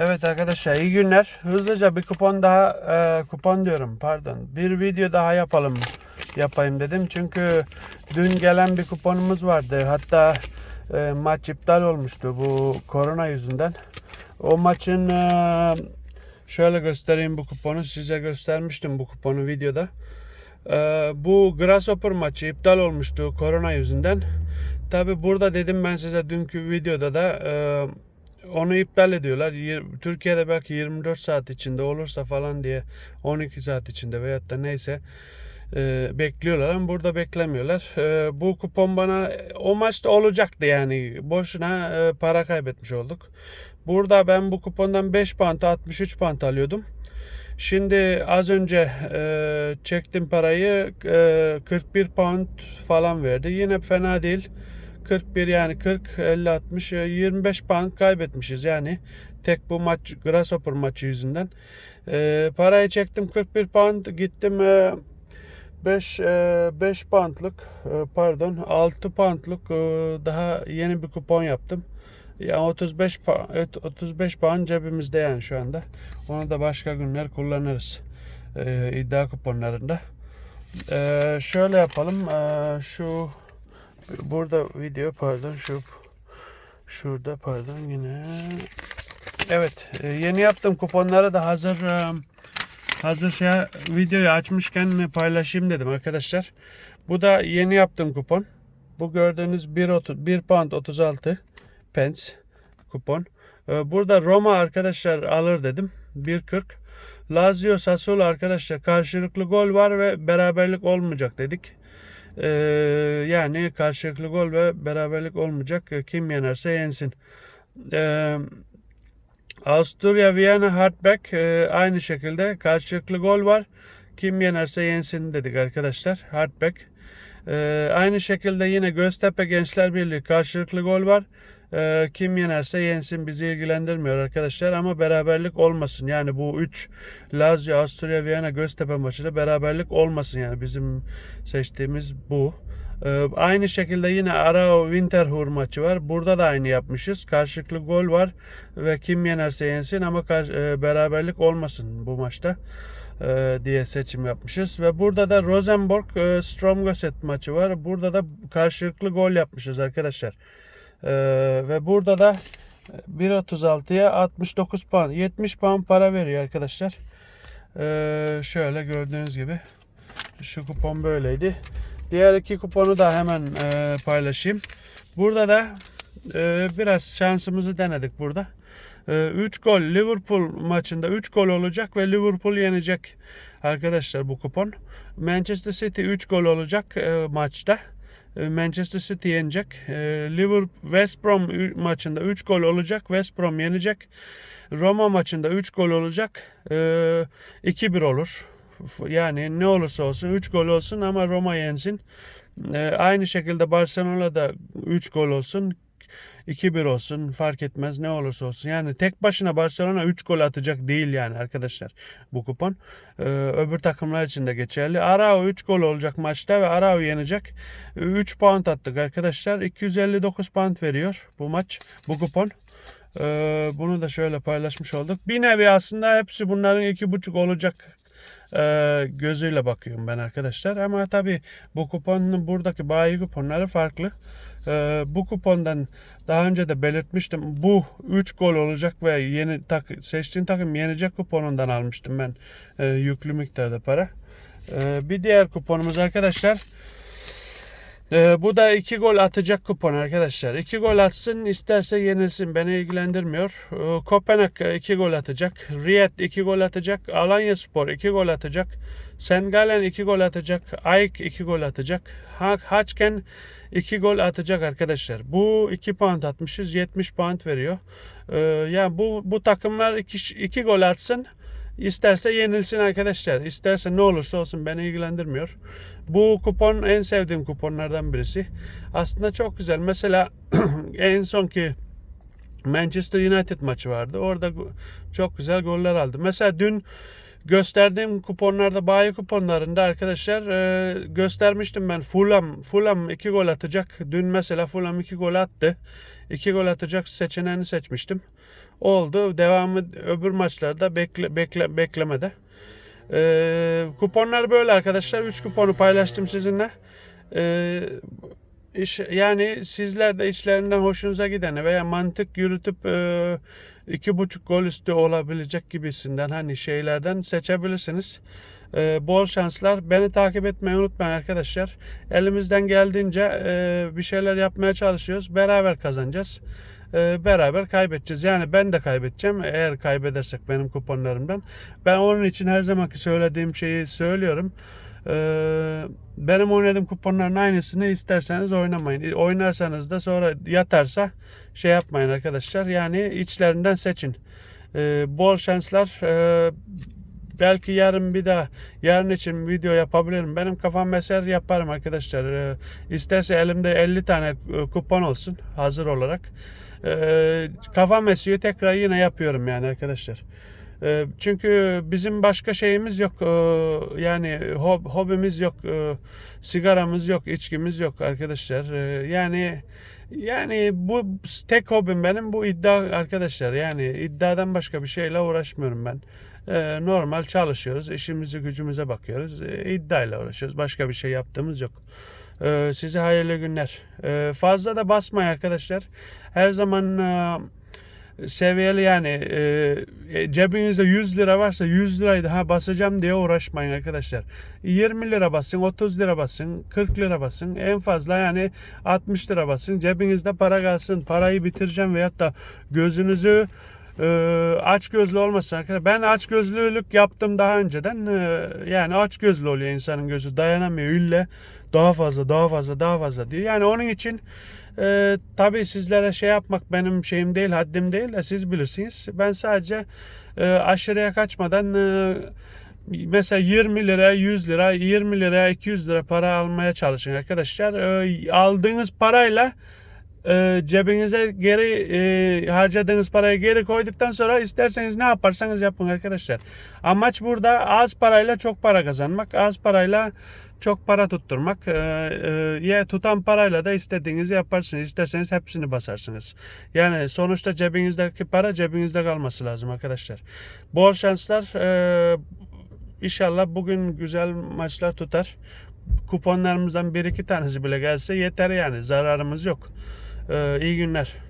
Evet arkadaşlar iyi günler. Hızlıca bir kupon daha e, kupon diyorum pardon. Bir video daha yapalım yapayım dedim. Çünkü dün gelen bir kuponumuz vardı. Hatta e, maç iptal olmuştu bu korona yüzünden. O maçın e, şöyle göstereyim bu kuponu. Size göstermiştim bu kuponu videoda. E, bu Grasshopper maçı iptal olmuştu korona yüzünden. Tabi burada dedim ben size dünkü videoda da e, onu iptal ediyorlar. Türkiye'de belki 24 saat içinde olursa falan diye 12 saat içinde veyahut da neyse e, bekliyorlar ama burada beklemiyorlar. E, bu kupon bana o maçta olacaktı yani boşuna e, para kaybetmiş olduk. Burada ben bu kupondan 5 pound 63 pound alıyordum. Şimdi az önce e, çektim parayı e, 41 pound falan verdi. Yine fena değil. 41 yani 40 50 60 e, 25 pound kaybetmişiz yani tek bu maç Grasshopper maçı yüzünden. E, parayı çektim 41 pound gittim e, 5 e, 5 poundluk pardon 6 poundluk e, daha yeni bir kupon yaptım. Yani 35 pa- evet, 35 pound cebimizde yani şu anda. Onu da başka günler kullanırız. E, iddia kuponlarında. E, şöyle yapalım. E, şu burada video pardon şu şurada pardon yine evet e, yeni yaptığım kuponları da hazır e, hazır şey videoyu açmışken paylaşayım dedim arkadaşlar. Bu da yeni yaptığım kupon. Bu gördüğünüz 1, 1 pound 36 pence kupon. E, Burada Roma arkadaşlar alır dedim. 1.40. Lazio Sassuolo arkadaşlar karşılıklı gol var ve beraberlik olmayacak dedik. Ee, yani karşılıklı gol ve beraberlik olmayacak. Kim yenerse yensin. Ee, Avusturya Viyana Hardback e, aynı şekilde karşılıklı gol var. Kim yenerse yensin dedik arkadaşlar. Hardback. Ee, aynı şekilde yine Göztepe Gençler Birliği karşılıklı gol var. Ee, kim yenerse yensin bizi ilgilendirmiyor arkadaşlar ama beraberlik olmasın. Yani bu 3 Lazio, Avusturya, Viyana, Göztepe maçında beraberlik olmasın yani bizim seçtiğimiz bu. Ee, aynı şekilde yine Arao Winterthur maçı var. Burada da aynı yapmışız. Karşılıklı gol var ve kim yenerse yensin ama e, beraberlik olmasın bu maçta e, diye seçim yapmışız. Ve burada da Rosenborg e, maçı var. Burada da karşılıklı gol yapmışız arkadaşlar. E, ve burada da 1.36'ya 69 puan 70 puan para veriyor arkadaşlar. E, şöyle gördüğünüz gibi şu kupon böyleydi. Diğer iki kuponu da hemen e, paylaşayım. Burada da e, biraz şansımızı denedik burada. 3 gol Liverpool maçında 3 gol olacak ve Liverpool yenecek arkadaşlar bu kupon. Manchester City 3 gol olacak e, maçta. E, Manchester City yenecek. E, Liverpool West Brom maçında 3 gol olacak. West Brom yenecek. Roma maçında 3 gol olacak. E, 2-1 olur. F- Yani ne olursa olsun 3 gol olsun ama Roma yensin. E, aynı şekilde Barcelona'da 3 gol olsun. 2-1 olsun fark etmez ne olursa olsun. Yani tek başına Barcelona 3 gol atacak değil yani arkadaşlar bu kupon. Ee, öbür takımlar için de geçerli. Arao 3 gol olacak maçta ve Arao yenecek. 3 puan attık arkadaşlar. 259 puan veriyor bu maç bu kupon. Ee, bunu da şöyle paylaşmış olduk. Bir nevi aslında hepsi bunların 2,5 olacak e, gözüyle bakıyorum ben arkadaşlar. Ama tabi bu kuponun buradaki bayi kuponları farklı. E, bu kupondan daha önce de belirtmiştim. Bu 3 gol olacak ve yeni tak, seçtiğin takım yenecek kuponundan almıştım ben e, yüklü miktarda para. E, bir diğer kuponumuz arkadaşlar. Ee, bu da 2 gol atacak kupon arkadaşlar. 2 gol atsın isterse yenilsin beni ilgilendirmiyor. Ee, Kopenhag 2 gol atacak. Riyad 2 gol atacak. Alanya Spor 2 gol atacak. Sengalen 2 gol atacak. Ayk 2 gol atacak. Ha- Haçken 2 gol atacak arkadaşlar. Bu 2 puan atmışız 70 puan veriyor. Ee, yani bu bu takımlar 2 2 gol atsın. İsterse yenilsin arkadaşlar. İsterse ne olursa olsun beni ilgilendirmiyor. Bu kupon en sevdiğim kuponlardan birisi. Aslında çok güzel. Mesela en son ki Manchester United maçı vardı. Orada çok güzel goller aldı. Mesela dün gösterdiğim kuponlarda bayi kuponlarında arkadaşlar e, göstermiştim ben Fulham Fulham 2 gol atacak. Dün mesela Fulham 2 gol attı. 2 gol atacak seçeneğini seçmiştim. Oldu. Devamı öbür maçlarda bekle, bekle, beklemede. E, kuponlar böyle arkadaşlar. 3 kuponu paylaştım sizinle. E, iş, yani sizler de içlerinden hoşunuza gideni veya mantık yürütüp e, iki buçuk gol üstü olabilecek gibisinden hani şeylerden seçebilirsiniz. E, bol şanslar. Beni takip etmeyi unutmayın arkadaşlar. Elimizden geldiğince e, bir şeyler yapmaya çalışıyoruz. Beraber kazanacağız. E, beraber kaybedeceğiz. Yani ben de kaybedeceğim eğer kaybedersek benim kuponlarımdan. Ben onun için her zamanki söylediğim şeyi söylüyorum. Ee, benim oynadığım kuponların aynısını isterseniz oynamayın. Oynarsanız da sonra yatarsa şey yapmayın arkadaşlar. Yani içlerinden seçin. Bol şanslar. Belki yarın bir daha yarın için video yapabilirim. Benim kafam eser yaparım arkadaşlar. Ee, elimde 50 tane e, kupon olsun hazır olarak. Ee, kafam esiyor tekrar yine yapıyorum yani arkadaşlar. Ee, Çünkü bizim başka şeyimiz yok. Ee, Yani hob- hobimiz yok. Ee, Sigaramız yok, içkimiz yok arkadaşlar. Ee, Yani yani bu tek hobim benim bu iddia arkadaşlar. Yani iddiadan başka bir şeyle uğraşmıyorum ben. Normal çalışıyoruz, işimizi gücümüze bakıyoruz. Ee, iddiayla uğraşıyoruz. Başka bir şey yaptığımız yok. Ee, Size hayırlı günler. Ee, Fazla da basmayın arkadaşlar. Her zaman e, seviyeli yani e, e, cebinizde 100 lira varsa 100 lirayı daha basacağım diye uğraşmayın arkadaşlar. 20 lira basın, 30 lira basın, 40 lira basın. En fazla yani 60 lira basın. Cebinizde para kalsın. Parayı bitireceğim veyahut da gözünüzü e, aç gözlü olmasın arkadaşlar. Ben aç gözlülük yaptım daha önceden. E, yani aç gözlü oluyor insanın gözü. Dayanamıyor. İlle daha fazla, daha fazla, daha fazla diyor. Yani onun için ee, tabii sizlere şey yapmak benim şeyim değil, haddim değil de siz bilirsiniz. Ben sadece e, aşırıya kaçmadan e, mesela 20 lira, 100 lira, 20 lira, 200 lira para almaya çalışın arkadaşlar. Ee, aldığınız parayla e, cebinize geri e, harcadığınız parayı geri koyduktan sonra isterseniz ne yaparsanız yapın arkadaşlar. Amaç burada az parayla çok para kazanmak. Az parayla çok para tutturmak. E, e, ya tutan parayla da istediğinizi yaparsınız. İsterseniz hepsini basarsınız. Yani sonuçta cebinizdeki para cebinizde kalması lazım arkadaşlar. Bol şanslar. E, İnşallah bugün güzel maçlar tutar. Kuponlarımızdan bir iki tanesi bile gelse yeter yani. Zararımız yok. Ee, iyi günler.